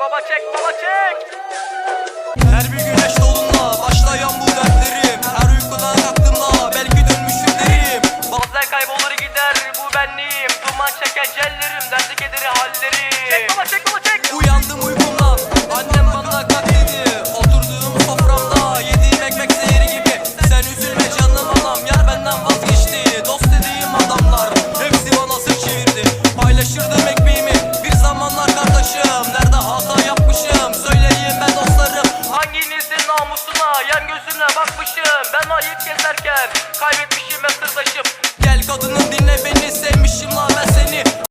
baba çek baba çek. Her bir güneş doğduğunda başlayan bu dertlerim Her uykudan kalktığımda belki dönmüştür derim Bazen kaybolur gider bu benliğim. Duman çeken cellerim, derdi kederi hallerim. Çek baba çek baba çek. yan gözümle bakmışım Ben ayıp gezerken kaybetmişim meslektaşım Gel kadını dinle beni sevmişim lan.